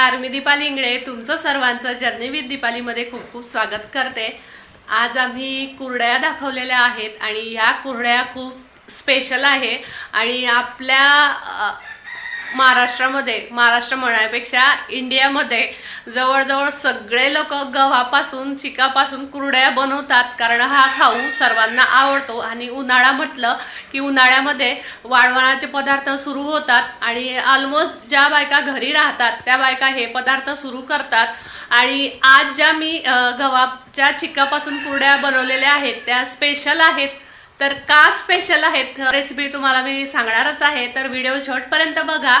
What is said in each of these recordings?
नमस्कार मी दीपाली इंगळे. तुमचं सर्वांचं जर्नी विथ दीपालीमध्ये खूप खूप स्वागत करते. आज आम्ही कुरड्या दाखवलेल्या आहेत आणि ह्या कुरड्या खूप स्पेशल आहे. आणि आपल्या महाराष्ट्रामध्ये महाराष्ट्र म्हणण्यापेक्षा इंडियामध्ये जवळजवळ सगळे लोक गव्हापासून चिकापासून कुरड्या बनवतात. कारण हा खाऊ सर्वांना आवडतो. आणि उन्हाळा म्हटलं की उन्हाळ्यामध्ये वाळवणाचे पदार्थ सुरू होतात. आणि ऑलमोस्ट ज्या बायका घरी राहतात त्या बायका हे पदार्थ सुरू करतात. आणि आज ज्या मी गव्हाच्या चिकापासून कुरड्या बनवलेल्या आहेत त्या स्पेशल आहेत. तर का स्पेशल आहेत? रेसिपी तुम्हाला मी सांगणारच आहे. तर व्हिडिओ शेवटपर्यंत बघा.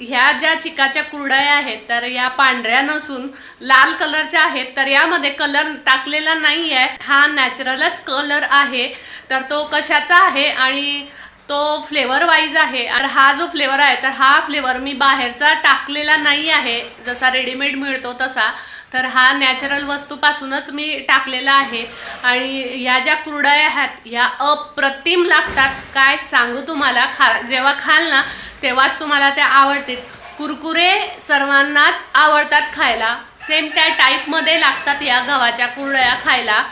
ह्या ज्या चिकाच्या कुरड्या आहेत तर या पांढऱ्या नसून लाल कलरच्या आहेत. तर यामध्ये कलर टाकलेला नाही आहे हा नॅचरलच कलर आहे. तर तो कशाचा आहे आणि तो फ्लेवर वाईज आहे. आणि हा जो फ्लेवर आहे तर हा फ्लेवर मी बाहेरचा टाकलेला नाही आहे. जसा रेडीमेड मिळतो तसा. तर हा नॅचरल वस्तूपासूनच मी टाकलेला आहे. आणि ह्या ज्या कुरड्या आहेत ह्या अप्रतिम लागतात. काय सांगू तुम्हाला? खा जेव्हा खाल ना तेव्हाच तुम्हाला त्या आवडतील. कुरकुरे सर्वांनाच आवडतात खायला. सेम त्या टाईपमध्ये लागतात या गव्हाच्या कुरड्या खायला.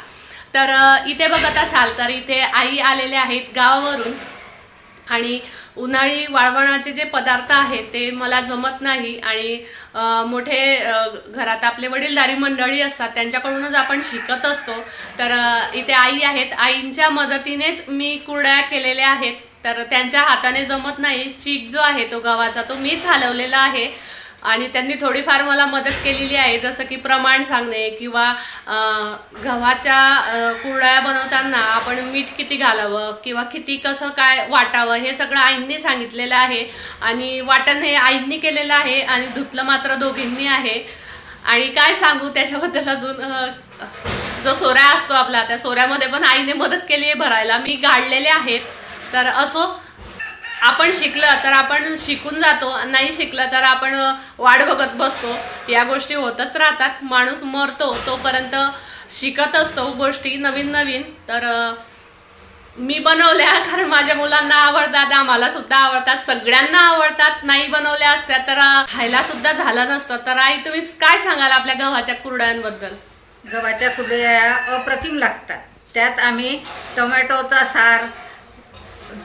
तर इथे बघत असाल तर इथे आई आलेले आहेत गावावरून. आणि उन्हाळी वाळवणाचे जे पदार्थ आहेत ते मला जमत नाही. आणि मोठे घरात आपले वडीलधारी मंडळी असतात त्यांच्याकडूनच आपण शिकत असतो. तर इथे आई आहेत. आईंच्या मदतीनेच मी कुरड्या केलेल्या आहेत. तर त्यांच्या हाताने जमत नाही. चीक जो आहे तो गव्हाचा तो मीच हलवलेला आहे. आणि त्यांनी थोडीफार मला मदत केलेली आहे जसं की प्रमाण सांगणे किंवा गव्हाच्या अं, कुरड्या बनवताना आपण मीठ किती घालावं किंवा किती कसं काय वाटावं हे सगळं आईंनी सांगितलेलं आहे. आणि वाटण हे आईंनी केलेलं आहे आणि धुतलं मात्र दोघींनी आहे. आणि काय सांगू त्याच्याबद्दल अजून जो सोऱ्या असतो आपला त्या सोऱ्यामध्ये पण आईने मदत केली आहे भरायला. मी गाडलेले आहेत. तर असो आपण शिकलं तर आपण शिकून जातो नाही शिकलं तर आपण वाढ वाट बघत बसतो. या गोष्टी होतच राहतात. माणूस मरतो तोपर्यंत शिकत असतो गोष्टी नवीन नवीन. तर मी बनवल्या कारण माझ्या मुलांना आवडतात आम्हाला सुद्धा आवडतात सगळ्यांना आवडतात. नाही बनवल्या असत्या तर खायला सुद्धा झालं नसतं. तर आई तुम्ही काय सांगाल आपल्या गव्हाच्या कुरड्यांबद्दल? गव्हाच्या कुरड्या अप्रतिम लागतात. त्यात आम्ही टोमॅटोचा सार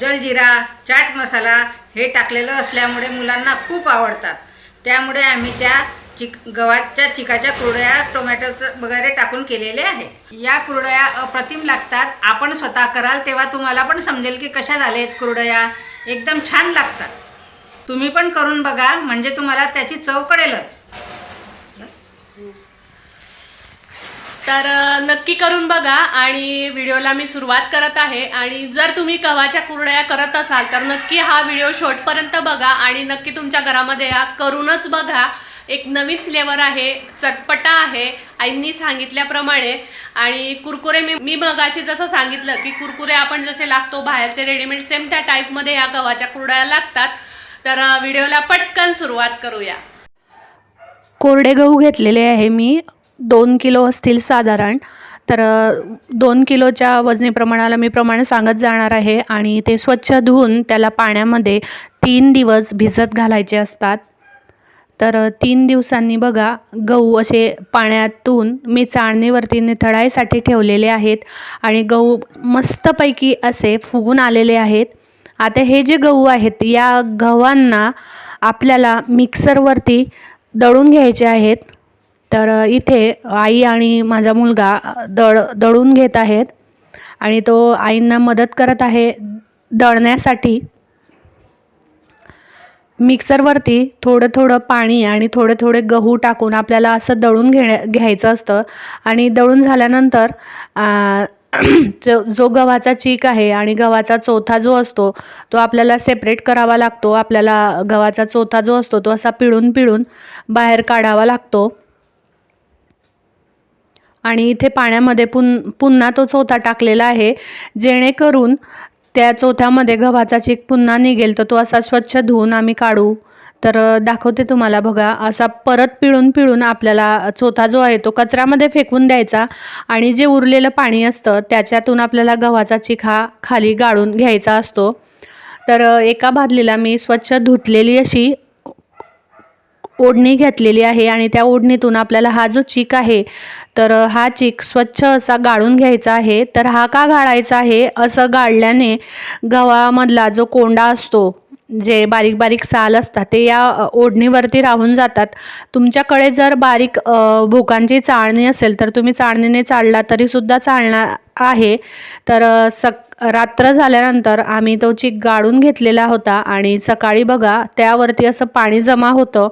जलजिरा चाट मसाला हे टाकलेलं असल्यामुळे मुलांना खूप आवडतात. त्यामुळे आम्ही त्या चिक गव्हाच्या चिकाच्या कुरड्या टोमॅटोचं वगैरे टाकून केलेले आहे. या कुरडया अप्रतिम लागतात. आपण स्वतः कराल तेव्हा तुम्हाला पण समजेल की कशा झाल्या आहेत कुरडया. एकदम छान लागतात. तुम्ही पण करून बघा म्हणजे तुम्हाला त्याची चव कळेलच. तर नक्की करून बघा आणि व्हिडिओला मी सुरुवात करत आहे. आणि जर तुम्ही गव्हाच्या कुरड्या करत असाल तर नक्की हा व्हिडिओ शॉर्टपर्यंत बघा आणि नक्की तुमच्या घरामध्ये हा करूनच बघा. एक नवीन फ्लेवर आहे चटपटा आहे आईंनी सांगितल्याप्रमाणे. आणि कुरकुरे मी मी मगाशी जसं सांगितलं की कुरकुरे आपण जसे लागतो बाहेरचे रेडीमेड सेम त्या टाईपमध्ये ह्या गव्हाच्या कुरड्या लागतात. तर व्हिडिओला पटकन सुरुवात करूया. कोरडे गहू घेतलेले आहे मी. दोन किलो असतील साधारण तर दोन किलोच्या वजनी प्रमाणाला मी प्रमाण सांगत जाणार आहे आणि ते स्वच्छ धुवून त्याला पाण्यामध्ये तीन दिवस भिजत घालायचे असतात. तर तीन दिवसांनी बघा गहू असे पाण्यातून मी चाळणीवरती निथळायसाठी ठेवलेले आहेत आणि गहू मस्तपैकी असे फुगून आलेले आहेत. आता हे जे गहू आहेत या गव्हांना आपल्याला मिक्सरवरती दळून घ्यायचे आहेत. तर इथे आई आणि माझा मुलगा दळ दळून घेत आहेत आणि तो आईंना मदत करत आहे दळण्यासाठी. मिक्सरवरती थोडं थोडं पाणी आणि थोडे थोडे गहू टाकून आपल्याला असं दळून घेण्या घ्यायचं असतं आणि दळून झाल्यानंतर जो जो गव्हाचा चीक आहे आणि गव्हाचा चोथा जो असतो तो आपल्याला सेपरेट करावा लागतो. आपल्याला गव्हाचा चोथा जो असतो तो असा पिळून पिळून बाहेर काढावा लागतो. आणि इथे पाण्यामध्ये पुन पुन्हा तो चोथा टाकलेला आहे. जेणेकरून त्या चोथ्यामध्ये गव्हाचा चीक पुन्हा निघेल तर तो असा स्वच्छ धुवून आम्ही काढू. तर दाखवते तुम्हाला बघा असा परत पिळून पिळून आपल्याला चोथा जो आहे तो कचऱ्यामध्ये फेकून द्यायचा आणि जे उरलेलं पाणी असतं त्याच्यातून आपल्याला गव्हाचा चीक हा खाली गाळून घ्यायचा असतो. तर एका बादलीला मी स्वच्छ धुतलेली अशी ओढणी घेतलेली आहे आणि त्या ओढणीतून आपल्याला हा जो चीक आहे तर हा चीक स्वच्छ असा गाळून घ्यायचा आहे. तर हा का गाळायचा आहे? असं गाळल्याने गव्हामधला जो कोंडा असतो जे बारीक बारीक साल असतात ते या ओढणीवरती राहून जातात. तुमच्याकडे जर बारीक भोकांची चाळणी असेल तर तुम्ही चाळणीने चाळला तरीसुद्धा चालणार आहे. तर सक रात्र झाल्यानंतर आम्ही तो चीक गाळून घेतलेला होता आणि सकाळी बघा त्यावरती असं पाणी जमा होतं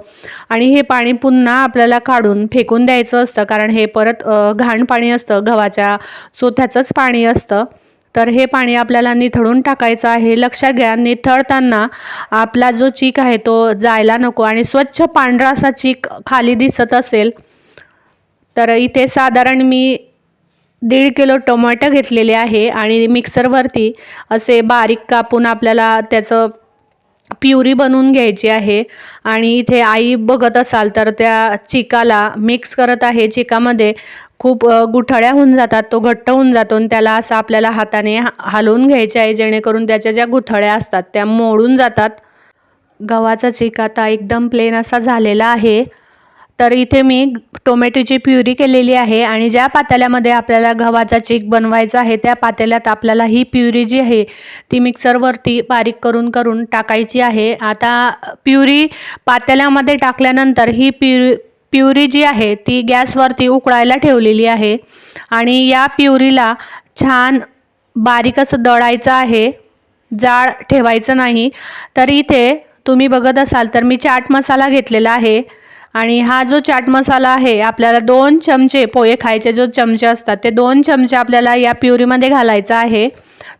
आणि हे पाणी पुन्हा आपल्याला काढून फेकून द्यायचं असतं. कारण हे परत घाण पाणी असतं गव्हाच्या चोथ्याचंच पाणी असतं. तर हे पाणी आपल्याला निथळून टाकायचं आहे. लक्षात घ्या निथळताना आपला जो चीक आहे तो जायला नको आणि स्वच्छ पांढरा असा चीक खाली दिसत असेल तर इथे साधारण मी दीड किलो टोमॅटो घेतलेले आहे आणि मिक्सरवरती असे बारीक कापून आपल्याला त्याचं प्युरी बनवून घ्यायची आहे. आणि इथे आई बघत असाल तर त्या चिकाला मिक्स करत आहे. चिकामध्ये खूप गुठळ्या होऊन जातात तो घट्ट होऊन जातो आणि त्याला असं आपल्याला हाताने हा- हलवून घ्यायचे आहे जेणेकरून त्याच्या ज्या गुठळ्या असतात त्या मोडून जातात. गव्हाचा चीक आता एकदम प्लेन असा झालेला आहे. तर इथे मी टोमॅटोची प्युरी केलेली आहे आणि ज्या पातेल्यामध्ये आपल्याला गव्हाचा चीक बनवायचा आहे त्या पातेल्यात आपल्याला ही प्युरी जी आहे ती मिक्सरवरती बारीक करून करून टाकायची आहे. आता प्युरी पातेल्यामध्ये टाकल्यानंतर ही प्युरी प्युरी जी आहे ती गॅसवरती उकळायला ठेवलेली आहे आणि या प्युरीला छान बारीक असं दळायचं आहे. जाळ ठेवायचं नाही. तर इथे तुम्ही बघत असाल तर मी चाट मसाला घेतलेला आहे आणि हा जो चाट मसाला आहे आपल्याला दोन चमचे पोहे खायचे जो चमचे असतात ते दोन चमचे आपल्याला या प्युरीमध्ये घालायचा आहे.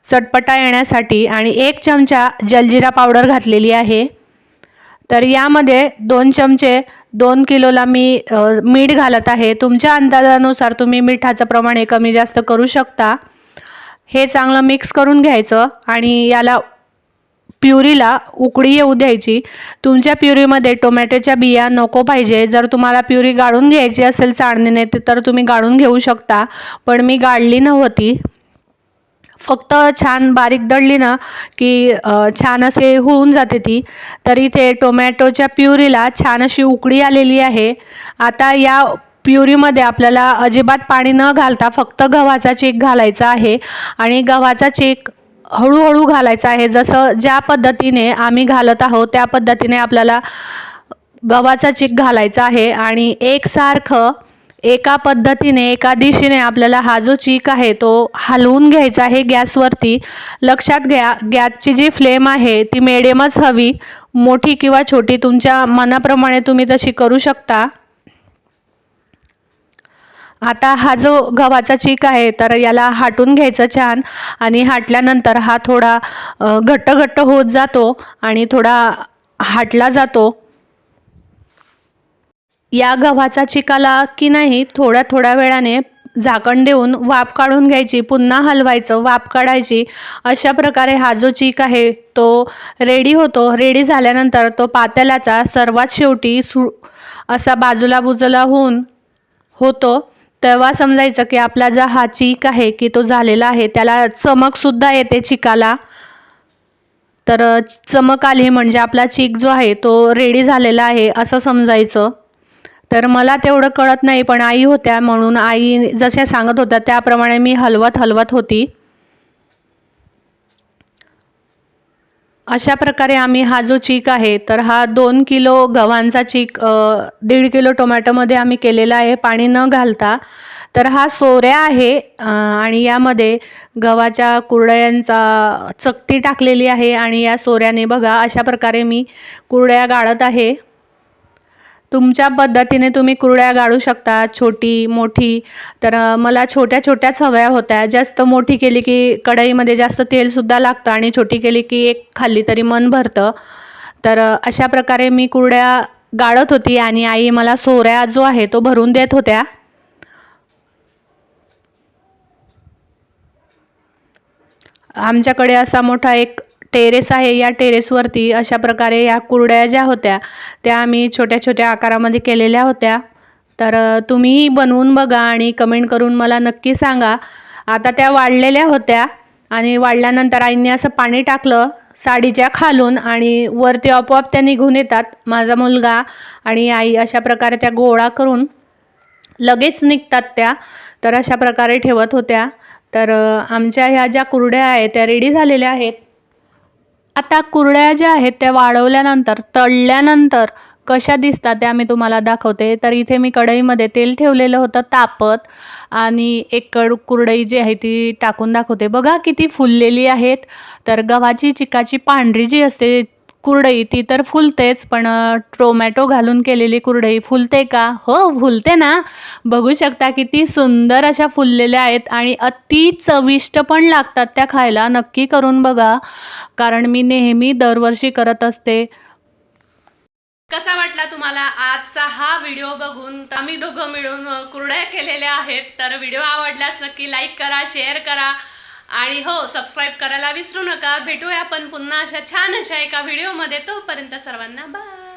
चटपटा येण्यासाठी आणि एक चमचा जलजिरा पावडर घातलेली आहे. तर यामध्ये दोन चमचे दोन किलोला मी मीठ घालत आहे. तुमच्या अंदाजानुसार तुम्ही मिठाचं प्रमाण हे कमी जास्त करू शकता. हे चांगलं मिक्स करून घ्यायचं आणि याला प्युरीला उकळी येऊ द्यायची. तुमच्या प्युरीमध्ये टोमॅटोच्या बिया नको पाहिजे. जर तुम्हाला प्युरी गाळून घ्यायची असेल चाळणीने ते तर तुम्ही गाळून घेऊ शकता. पण मी गाळली नव्हती. फक्त छान बारीक दळली ना की छान असे होऊन जाते ती. तर इथे टोमॅटोच्या प्युरीला छान अशी उकडी आलेली आहे. आता या प्युरीमध्ये आपल्याला अजिबात पाणी न घालता फक्त गव्हाचा चेक घालायचा आहे. आणि गव्हाचा चेक हळूहळू घालायचा आहे. जसं ज्या पद्धतीने आम्ही घालत आहोत त्या पद्धतीने आपल्याला गव्हाचा चीक घालायचा आहे. आणि एकसारखं एका पद्धतीने एका दिशेने आपल्याला हा जो चीक आहे तो हलवून घ्यायचा आहे गॅसवरती. लक्षात घ्या गॅसची जी फ्लेम आहे ती मिडियमच हवी. मोठी किंवा छोटी तुमच्या मनाप्रमाणे तुम्ही तशी करू शकता. आता हा जो गव्हाचा चीक आहे तर याला हाटून घ्यायचं छान. आणि हाटल्यानंतर हा थोडा घट्ट घट्ट होत जातो आणि थोडा हाटला जातो. या गव्हाचा चिकाला की नाही थोड्या थोड्या वेळाने झाकण देऊन वाफ काढून घ्यायची पुन्हा हलवायचं वाफ काढायची. अशा प्रकारे हा जो चीक आहे तो रेडी होतो. रेडी झाल्यानंतर तो पातेल्याचा सर्वात शेवटी सु असा बाजूला बुजूला होऊन होतो. तेव्हा समजायचं की आपला जा हा चीक आहे की तो झालेला आहे त्याला चमकसुद्धा येते चिकाला. तर चमक आली म्हणजे आपला चीक जो आहे तो रेडी झालेला आहे असं समजायचं. तर मला तेवढं कळत नाही पण आई होत्या म्हणून आई जशा सांगत होत्या त्याप्रमाणे मी हलवत हलवत होती. अशा प्रकारे आम्ही हा जो चीक आहे तर हा दोन किलो गव्हांचा चीक दीड किलो टोमॅटोमध्ये आम्ही केलेला आहे पाणी न घालता. तर हा सोऱ्या आहे आणि यामध्ये गव्हाच्या कुरड्यांचा चकती टाकलेली आहे आणि या सोऱ्याने बघा अशा प्रकारे मी कुरड्या गाळत आहे. तुमच्या पद्धतीने तुम्ही कुरड्या गाळू शकता छोटी मोठी. तर मला छोट्या छोट्याच हव्या होत्या. जास्त मोठी केली की कढईमध्ये जास्त तेलसुद्धा लागतं आणि छोटी केली की एक खाल्ली तरी मन भरतं. तर अशा प्रकारे मी कुरड्या गाळत होती आणि आई मला सोऱ्या जो आहे तो भरून देत होत्या. आमच्याकडे असा मोठा एक टेरेस आहे या टेरेसवरती अशा प्रकारे या कुरड्या ज्या होत्या त्या आम्ही छोट्या छोट्या आकारामध्ये केलेल्या होत्या. तर तुम्हीही बनवून बघा आणि कमेंट करून मला नक्की सांगा. आता त्या वाढलेल्या होत्या आणि वाढल्यानंतर आईने असं पाणी टाकलं साडीच्या खालून आणि वरती आपोआप त्या निघून येतात माझा मुलगा आणि आई अशा प्रकारे त्या गोळा करून लगेच निघतात त्या. तर अशा प्रकारे ठेवत होत्या. तर आमच्या ह्या ज्या कुरड्या आहेत त्या रेडी झालेल्या आहेत. आता कुरड्या ज्या आहेत त्या वाळवल्यानंतर तळल्यानंतर कशा दिसतात त्या मी तुम्हाला दाखवते. तर इथे मी कढईमध्ये तेल ठेवलेलं होतं तापत आणि एक कड कुरडई जी आहे ती टाकून दाखवते. बघा किती फुललेली आहेत. तर गव्हाची चिकाची पांढरी जी असते कुरडई ती तर फुलतेच पण टोमॅटो घालून केलेली कुरडई फुलते का? हो फुलते ना. बघू शकता किती सुंदर अशा फुललेल्या आहेत आणि अति चविष्ट पण लागतात त्या खायला. नक्की करून बघा. कारण मी नेहमी दरवर्षी करत असते. कसा वाटला तुम्हाला आजचा हा व्हिडिओ बघून? तर आम्ही दोघं मिळून कुरड्या केलेल्या आहेत. तर व्हिडिओ आवडल्यास नक्की लाईक करा शेअर करा. आणि हो सबस्क्राईब करायला विसरू नका. भेटूया आपण पुन्हा अशा छान अशा एका व्हिडिओमध्ये तोपर्यंत सर्वांना बाय